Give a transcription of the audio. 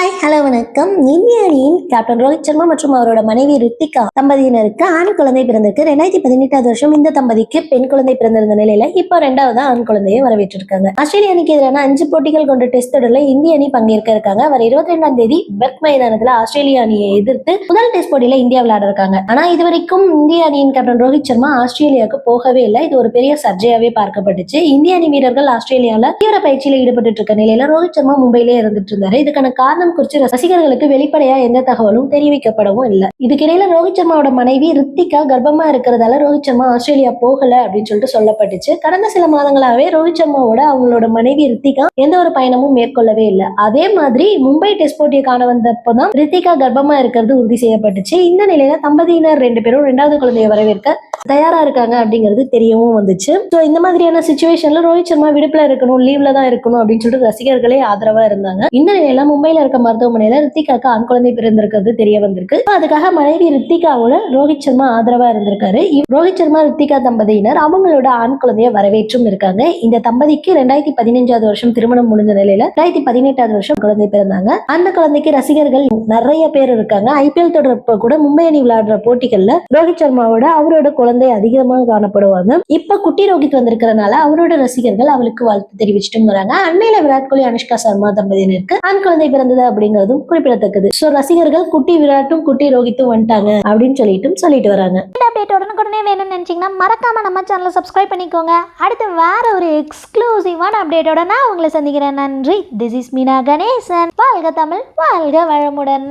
Hi hello வணக்கம். இந்திய அணியின் கேப்டன் ரோஹித் சர்மா மற்றும் அவரோட மனைவி ரித்திகா தம்பதியினருக்கு ஆண் குழந்தை பிறந்திருக்கு. ரெண்டாயிரத்தி பதினெட்டாவது வருஷம் இந்த தம்பதிக்கு பெண் குழந்தை பிறந்திருந்த நிலையில இப்போ ரெண்டாவது ஆண் குழந்தையை வரவேற்றிருக்காங்க. ஆஸ்திரேலிய அணிக்கு எதிரான அஞ்சு போட்டிகள் கொண்ட டெஸ்ட் தொடரில் இந்திய அணி பங்கேற்க இருக்காங்க. வர இருபத்தி ரெண்டாம் தேதி பெர்க் மைதானத்துல ஆஸ்திரேலிய அணியை எதிர்த்து முதல் டெஸ்ட் போட்டியில இந்தியா விளையாட இருக்காங்க. ஆனா இதுவரைக்கும் இந்திய அணியின் கேப்டன் ரோஹித் சர்மா ஆஸ்திரேலியாவுக்கு போகவே இல்லை. இது ஒரு பெரிய சர்ச்சையாவே பார்க்கப்பட்டுச்சு. இந்திய அணி வீரர்கள் ஆஸ்திரேலியால தீவிர பயிற்சியில ஈடுபட்டு இருக்க நிலையில ரோஹித் சர்மா மும்பையிலே இருந்துட்டு இருந்தாரு. இதுக்கான காரணம் குறித்து ரசிகர்களுக்கு வெளிப்படையா எந்த தகவலும் தெரிவிக்கப்படவும் இல்லை. இதுக்கிடையில ரோஹித் சர்மாவோட மனைவி ரித்திகா கர்ப்பமா இருக்கிறதால ரோஹித் சர்மா ஆஸ்திரேலியா போகல அப்படின்னு சொல்லிட்டு சொல்லப்பட்டுச்சு. கடந்த சில மாதங்களாவே ரோஹித் சர்மாவோட அவங்களோட மனைவி ரித்திகா எந்த ஒரு பயணமும் மேற்கொள்ளவே இல்லை. அதே மாதிரி மும்பை டெஸ்ட் போட்டியை காண வந்தப்பதான் ரித்திகா கர்ப்பமா இருக்கிறது உறுதி செய்யப்பட்டுச்சு. இந்த நிலையில தம்பதியினர் ரெண்டு பேரும் இரண்டாவது குழந்தையை வரவேற்க தயாரா இருக்காங்க அப்படிங்கிறது தெரியவும் வந்துச்சு. ஸோ இந்த மாதிரியான சுச்சுவேஷன்ல ரோஹித் சர்மா விடுப்புல இருக்கணும் லீவ்ல தான் இருக்கணும் அப்படின்னு சொல்லிட்டு ரசிகர்களே ஆதரவா இருந்தாங்க. இந்த நிலையில மும்பையில இருக்க மருத்துவமனையில ரித்திகாக்கு ஆண் குழந்தை பிறந்திருக்கிறது தெரிய வந்திருக்கு. அதுக்காக மனைவி ரித்திகாவோட ரோஹித் சர்மா ஆதரவா இருந்திருக்காரு. ரோஹித் சர்மா ரித்திகா தம்பதியினர் அவங்களோட ஆண் குழந்தைய வரவேற்றும் இருக்காங்க. இந்த தம்பதிக்கு ரெண்டாயிரத்தி பதினஞ்சாவது வருஷம் திருமணம் முடிஞ்ச நிலையில ரெண்டாயிரத்தி பதினெட்டாவது வருஷம் குழந்தை பிறந்தாங்க. அந்த குழந்தைக்கு ரசிகர்கள் நிறைய பேர் இருக்காங்க. ஐபிஎல் தொடர்பு கூட மும்பை அணி விளையாடுற போட்டிகள்ல ரோஹித் சர்மாவோட அவரோட குழந்தை அதிகமாக காணப்படுவாங்க. இப்ப குட்டி ரோகித் வந்திருக்கிறனால அவரோட ரசிகர்கள் அவளுக்கு வாழ்த்து தெரிவிச்சிட்டும் வராங்க. அண்மையில விராட் கோலி அனுஷ்கா சர்மா தம்பதியினருக்கு ஆண் குழந்தை பிறந்தது அப்படிங்கிறதும் குறிப்பிடத்தக்கது. சோ ரசிகர்கள் குட்டி விராட்டும் குட்டி ரோகித்தும் வந்துட்டாங்க அப்படின்னு சொல்லிட்டும் சொல்லிட்டு வராங்க. இந்த அப்டேட் உடனுக்குடனே வேணும்னு நினைச்சீங்கன்னா மறக்காமல் நம்ம சேனலை சப்ஸ்கிரைப் பண்ணிக்கோங்க. அடுத்து வேற ஒரு எக்ஸ்க்ளூசிவான அப்டேட்டோட நான் உங்களை சந்திக்கிறேன். நன்றி. This is Meena Ganesan. வாழ்க தமிழ் வாழ்க வளமுடன்.